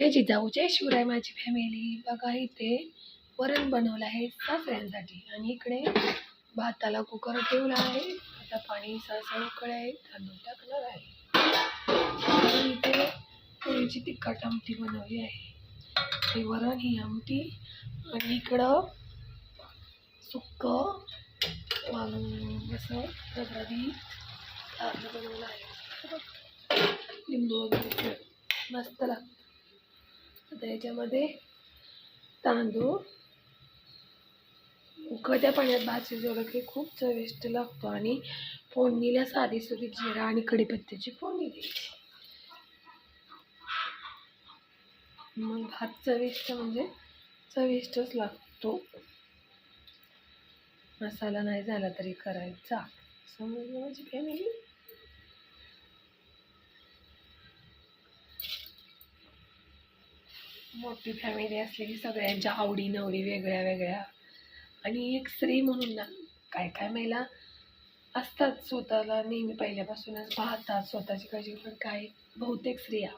त्याची जय शिवराय माझी फॅमिली बघा इथे वरण बनवलं आहे सासऱ्यांसाठी. आणि इकडे भाताला कुकर ठेवला आहे. आता पाणी सहसा उकळे आहे. तांदूळ टाकणार आहे. आणि इथे पोळीची तिखट आमटी बनवली आहे. ते वरण ही आमटी. आणि इकडं सुक्क असं रबरबीत तांदूळ बनवलं आहे. लिंबू वगैरे मस्त लागतं. आता याच्यामध्ये तांदूळ. उकळत्या पाण्यात भात शिजवलं की खूप चविष्ट लागतो आणि फोडणीला साधी सुधी जिरा आणि कढीपत्त्याची फोडणी द्यायची. मग भात चविष्ट म्हणजे चविष्टच लागतो. मसाला नाही झाला तरी करायचा. समजलं माझी फॅमिली मोठी फॅमिली असली की सगळ्यांच्या आवडी नवडी वेगळ्या वेगळ्या. आणि एक स्त्री म्हणून ना काय काय महिला असतात स्वतःला नेहमी पहिल्यापासूनच पाहतात स्वतःची काळजी पण काय बहुतेक स्त्रिया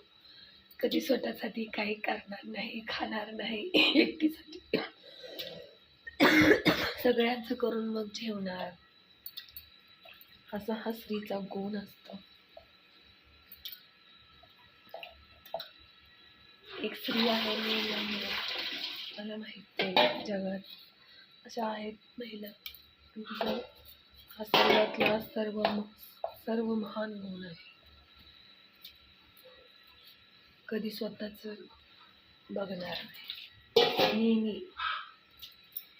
कधी स्वतःसाठी काही करणार नाही खाणार नाही एकटीसाठी. सगळ्यांचं करून मग जेवणार. असा हा स्त्रीचा गुण असतो. एक स्त्री आहे मी मला माहीत आहे जगात अशा आहेत महिला. तुझा हा सर्वातला सर्व सर्व महान गुण आहे. कधी स्वतःच बघणार नाही. नेहमी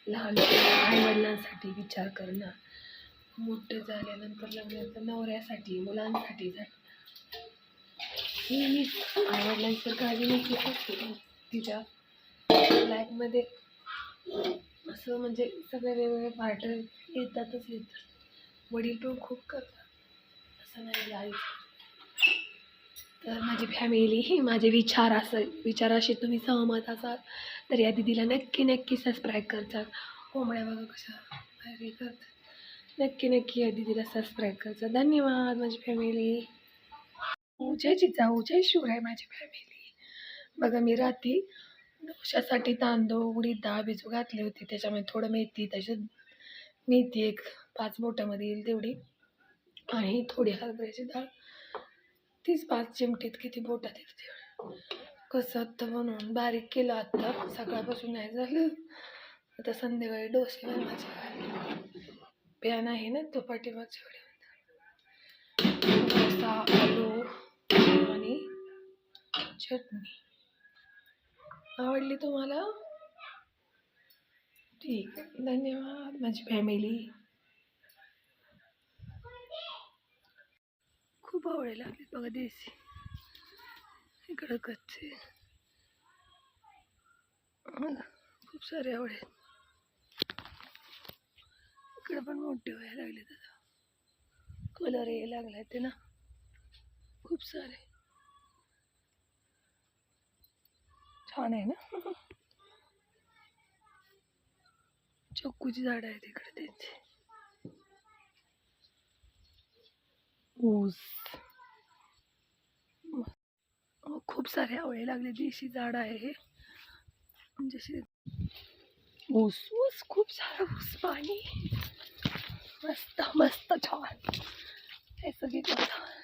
लहान आईवडिलांसाठी विचार करणार. मोठं झाल्यानंतर लग्नाचं नवऱ्यासाठी मुलांसाठी झालं मी आईवडिलांची काळजी नाही तिच्या लाईफमध्ये असं म्हणजे सगळे वेगवेगळे पार्ट येतातच येतात. वडील पण खूप करतात. असं नाही आई. तर माझी फॅमिली ही माझे विचार असं विचाराशी तुम्ही सहमत असाल तर या दिदीला नक्की नक्की सबस्क्राईब करतात कोंबड्या बघा कशा भारी करतात. नक्की नक्की या दिदीला सबस्क्राईब करतात धन्यवाद माझी फॅमिली जय जिजाऊ जय शिवराय माझी फॅमिली बघा मी रात्री डोशासाठी तांदूळ उडीद डाळ भिजू घातली होती. त्याच्यामध्ये थोडं मेथी त्याच्यात मेथी एक पाच बोटामध्ये येईल तेवढी. आणि थोडी हरभऱ्याची डाळ. तीच पाच चिमटीत किती बोटात येते तेवढं कसं आत्ता म्हणून बारीक केलं आत्ता सकाळपासून नाही झालं. आता संध्याकाळी डोसे बनवायचे पॅन आहे ना तो पाठीमागच्याकडे डोसा आलू चटणी आवडली तुम्हाला? ठीक आहे. धन्यवाद. माझी फॅमिली खूप आवडायला लागली बघा देसी. इकडं कच्चे हो खूप सारे आवडे. इकडं पण मोठे व्हायला लागले त्याचा कलर यायला लागलाय ते ना. खूप सारे. छान आहे ना? चक्कूची झाडं आहेत इकडे त्यांची. ऊस. खूप सारे आवळे लागले देशी झाड आहे हे. जसे ऊस. ऊस खूप सारा ऊस पाणी. मस्त मस्त छान. हे छान.